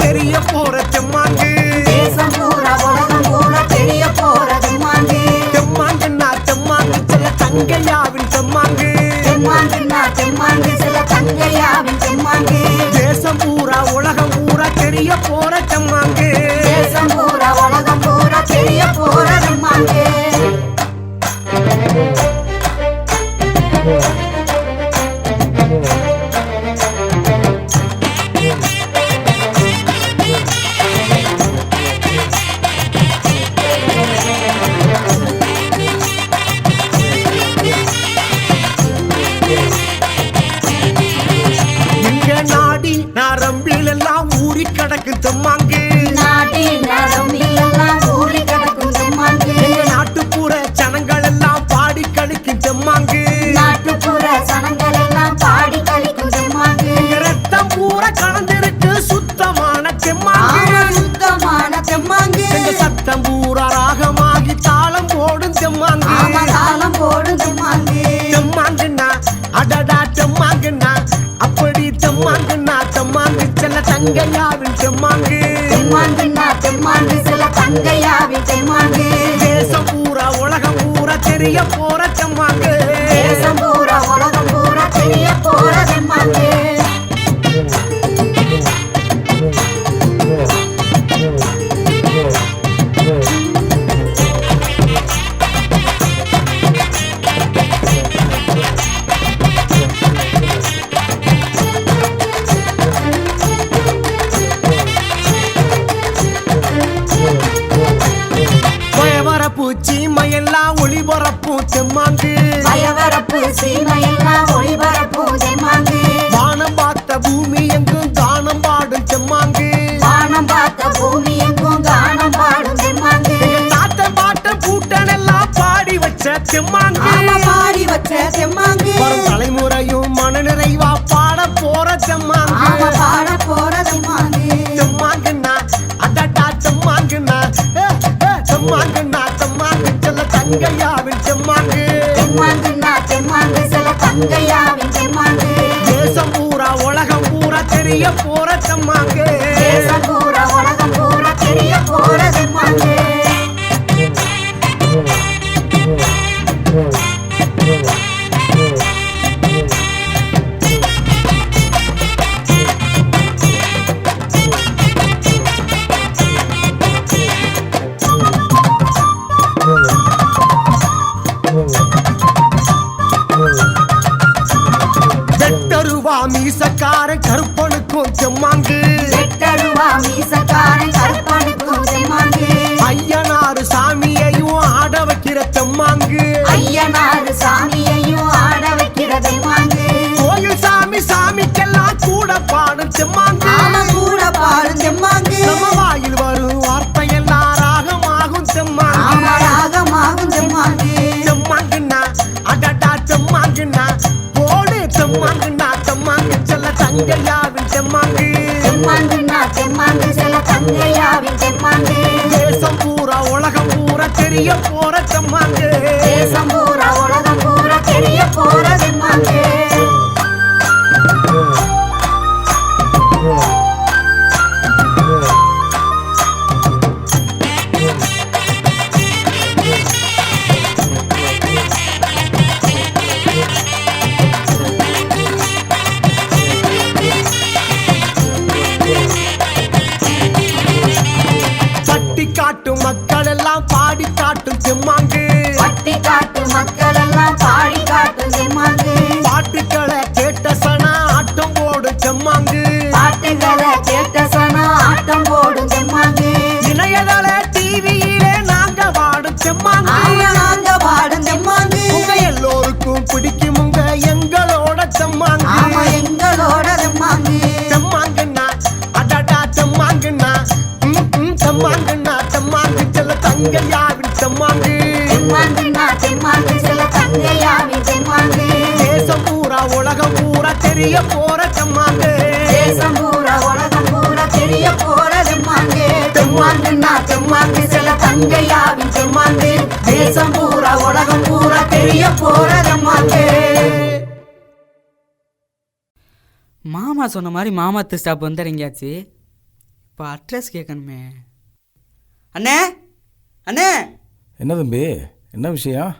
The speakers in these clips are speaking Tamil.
தெரிய போற செம்மாண்டு தேசம் பூரா உலகம் பூரா தெரிய போற செம்மாண்டு செம்மாண்டுன்னா செம்மாண்டு சில தங்கையாவின் செம்மாண்டு செம்மாண்டுன்னா செம்மாண்டு சில தங்கையாவின் செம்மாண்டு தேசம் பூரா உலகம் பூரா தெரிய போற செம்மாண்டு தேசம் பூரா உலகம் பூரா தெரிய போற செம்மாண்டு Yeah. Monkey. பட்டம் வாங்க செம்மாங்கு பயவரப்பு சீமையெல்லாம் ஒளிபரப்பு செம்மாங்கு வானம் பார்த்த பூமி எங்கும் கானம் பாடும் செம்மாங்கு வானம் பார்த்த பூமி எங்கும் கானம் பாடும் செம்மாங்கு தாத்தன் பாட்டன் பூட்டன் எல்லாம் பாடி வச்ச செம்மாங்கு பாடி வச்ச செம்மாங்கு செம்மாங்கு செம்மாங்குன்னா செம்மாங்கு சில தங்கையாவின் செம்மாங்கு தேசம் பூரா உலகம் பூரா தெரிய போற செம்மாங்கு time சில தங்கையாவின் தெம்மாங்கு தேசம் பூரா உலகம் பூரா தெரிய போற தெம்மாங்கு மாமா சொன்ன மாதிரி மாமாத்து ஸ்டாப் வந்து இறங்கியாச்சு. இப்போ அட்ரஸ் கேட்கணுமே அண்ணே அண்ணே. என்ன தம்பி என்ன விஷயம்?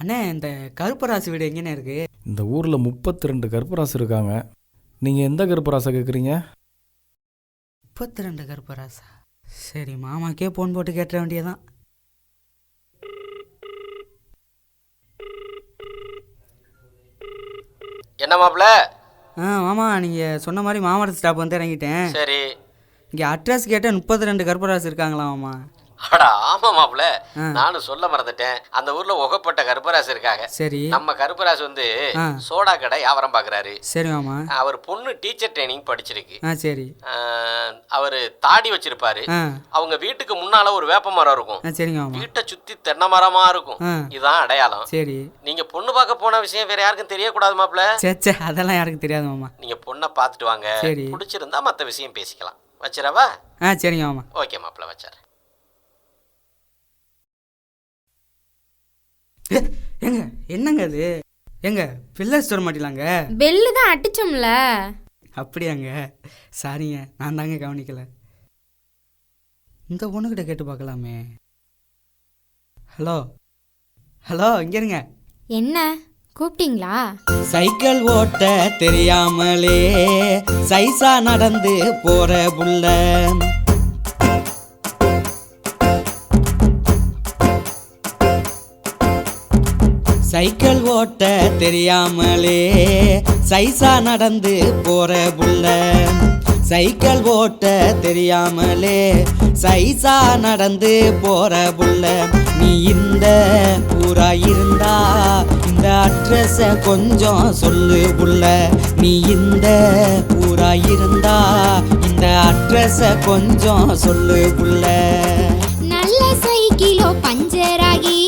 அண்ணே இந்த கருப்பராசி வீடு எங்கேண்ணே இருக்கு? இந்த ஊரில் முப்பத்தி ரெண்டு கருப்பராசு இருக்காங்க. நீங்கள் எந்த கருப்பராசை கேட்குறீங்க முப்பத்தி ரெண்டு கருப்பராசா? சரி மாமாக்கே ஃபோன் போட்டு கேட்ட வேண்டியதான் என்ன மாப்பிள? ஆ மாமா நீங்கள் சொன்ன மாதிரி மாமாத்து ஸ்டாப் வந்து இறங்கிட்டேன். சரி. இங்கே அட்ரஸ் கேட்டால் முப்பத்தி ரெண்டு கருப்பராசி இருக்காங்களா மாமா? அடா ஆமா மாப்பிள ஆ. நானும் சொல்ல மறந்துட்டேன். அந்த ஊர்ல உகப்பட்ட கருப்பராசு இருக்காங்க. சரி. நம்ம கருப்பராசு வந்து. சோடா கடை வியாபாரம் பாக்குறாரு. சரி மாமா. அவர் பொண்ணு டீச்சர் ட்ரைனிங் படிச்சிருக்கு. சரி. அவர் தாடி வச்சிருப்பாரு. அவங்க வீட்டுக்கு முன்னால ஒரு வேப்ப மரம் இருக்கும். வீட்டை சுத்தி தென்னை மரமா இருக்கும். இதுதான் அடையாளம். சரி. நீங்க பொண்ணு பார்க்க போன விஷயம் வேற யாருக்கும் தெரியக்கூடாது சே அதெல்லாம் யாருக்கும் தெரியாது மாமா. நீங்க பொண்ணை பார்த்துட்டு வாங்க. சரி. பிடிச்சிருந்தா மத்த விஷயம் பேசிக்கலாம். வச்சிரவா ஆ சரிங்க மாமா. ஓகே மாப்பிள வச்சார் ஏங்க என்னங்க அது? ஏங்க பில்லர் ஸ்டோர் மாட்டிலாங்க? பெல்லு தான் அடிச்சோம்ல. அப்படியாங்க. சாரிங்க நான் தாங்க கவனிக்கல. இந்த பொண்ணுக்கிட்ட கேட்டு பார்க்கலாமே. ஹலோ ஹலோ இங்க இருங்க. என்ன? கூப்பிட்டீங்களா? சைக்கிள் ஓட்ட தெரியாமலே சைசா நடந்து போற புள்ள. சைக்கிள் ஓட்ட தெரியாமலே சைசா நடந்து போற புள்ள. சைக்கிள் ஓட்ட தெரியாமலே சைசா நடந்து போற புள்ள. நீ இந்த ஊரா இருந்தா இந்த அட்ரஸ கொஞ்சம் சொல்லு புள்ள. நீ இந்த ஊரா இருந்தா இந்த அட்ரஸ கொஞ்சம் சொல்லு புள்ள. நல்ல சைக்கிளோ பஞ்சராகி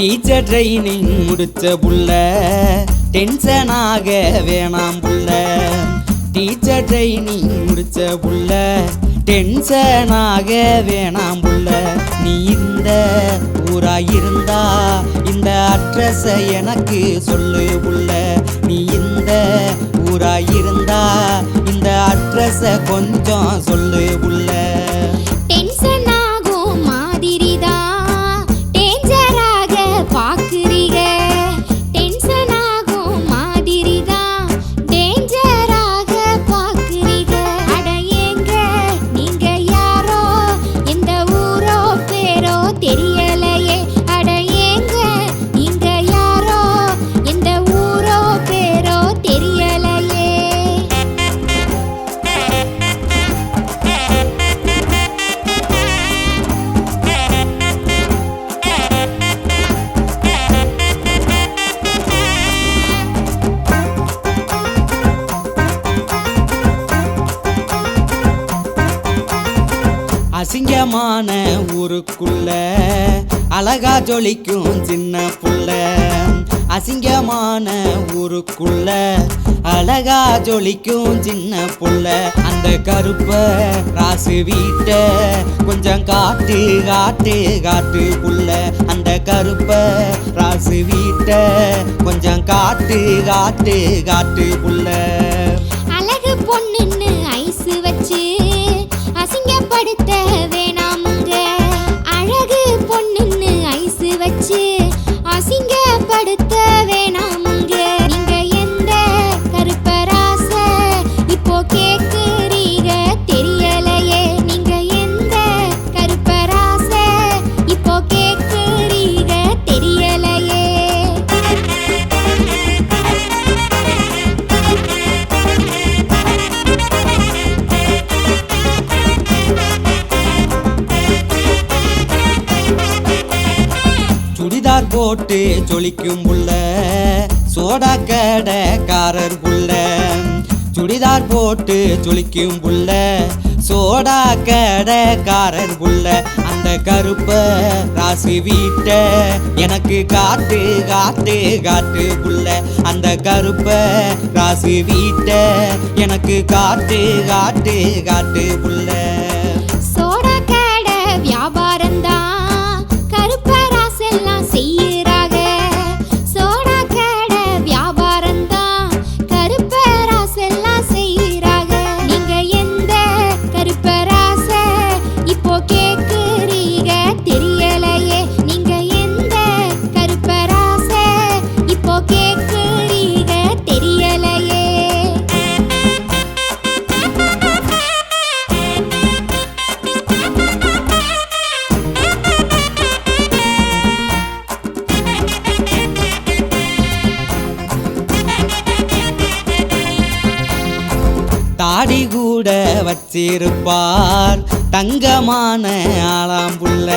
டீச்சர் ட்ரைனிங் முடிச்ச புள்ள. டென்ஷனாக வேணாம் புள்ள. டீச்சர் ட்ரைனிங் முடிச்ச புள்ள. டென்ஷனாக வேணாம் புள்ள. நீ இந்த ஊரா இருந்தா இந்த அட்ரஸ எனக்கு சொல்லு புள்ள. நீ இந்த ஊரா இருந்தா இந்த அட்ரஸ கொஞ்சம் சொல்லு புள்ள. அசிங்கமான ஊருக்குள்ள அழகா ஜொலிக்கும் சின்ன புள்ள. அசிங்கமான ஊருக்குள்ள அழகா ஜொலிக்கும் சின்ன புள்ள. அந்த கருப்ப ராசு வீட்ட கொஞ்சம் காட்டு காட்டு காட்டு புள்ள. அந்த கருப்ப ராசு வீட்ட கொஞ்சம் காட்டு காட்டு காட்டு புள்ள. அழகு பொண்ணுன்னு படுத்த வேணாமுங்க அழகு பொண்ணுன்னு ஐஸ் வச்சு அசிங்கப்படுத்த வே போட்டு புள்ள சோடா கடைக்காரர் புள்ள. சுடிதார் போட்டு சுளிக்கும் புள்ள சோடா கடைக்காரர் புள்ள. அந்த கருப்ப ராசி வீட்ட எனக்கு காட்டு காட்டு காட்டு புள்ள. அந்த கருப்ப ராசி வீட்ட எனக்கு காட்டு காட்டு காட்டு புள்ள. வைத்திருப்பார் தங்கமான ஆளாம்புள்ள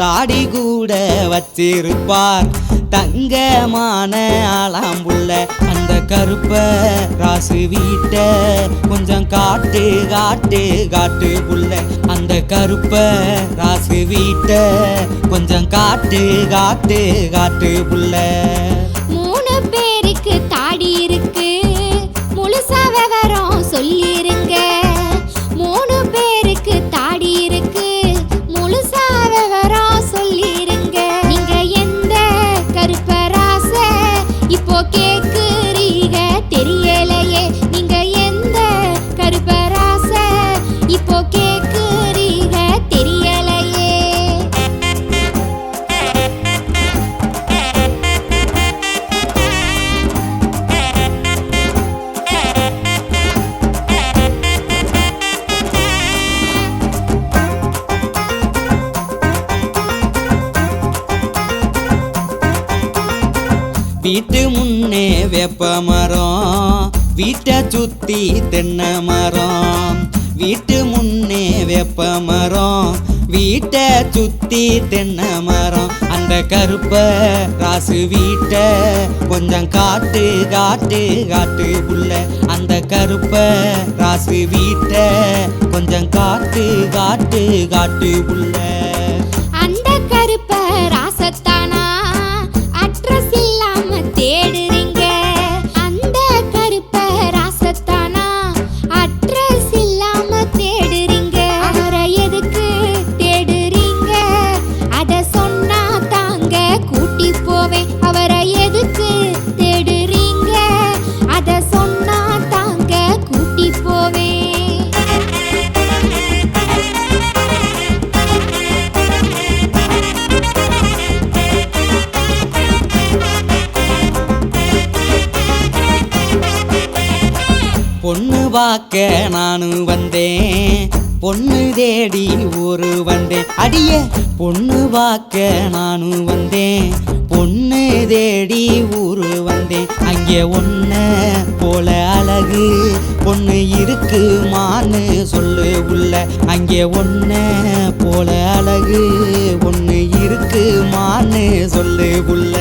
தாடி கூட வச்சிருப்பார். தங்கமான ஆளாம்புள்ள அந்த கருப்ப ராசு வீட்ட கொஞ்சம் காட்டு காட்டு காட்டு புள்ள. அந்த கருப்ப ராசு வீட்ட கொஞ்சம் காட்டு காட்டு காட்டு புள்ள. மூணு பேருக்கு தாடி இருக்கு. முழுசா விவரம் சொல்லி வீட்டு முன்னே வேப்ப மரம் வீட்டை சுத்தி தென்னை மரம். வீட்டு முன்னே வேப்ப மரம் வீட்டை சுத்தி தென்னை மரம். அந்த கருப்ப ராசு வீட்டை கொஞ்சம் காட்டு காட்டு காட்டு புள்ள. அந்த கருப்ப ராசு வீட்டை கொஞ்சம் காட்டு காட்டு காட்டு புள்ள. பார்க்க நானும் வந்தேன். பொண்ணு தேடி ஊரு வந்தேன். அடிய பொண்ணு பார்க்க நானும் வந்தேன். பொண்ணு தேடி ஊரு வந்தேன். அங்கே ஒன்ன போல அழகு பொண்ணு இருக்குமான்னு சொல்லு உள்ள. அங்கே ஒன்ன போல அழகு ஒன்று இருக்குமான்னு சொல்லு உள்ள.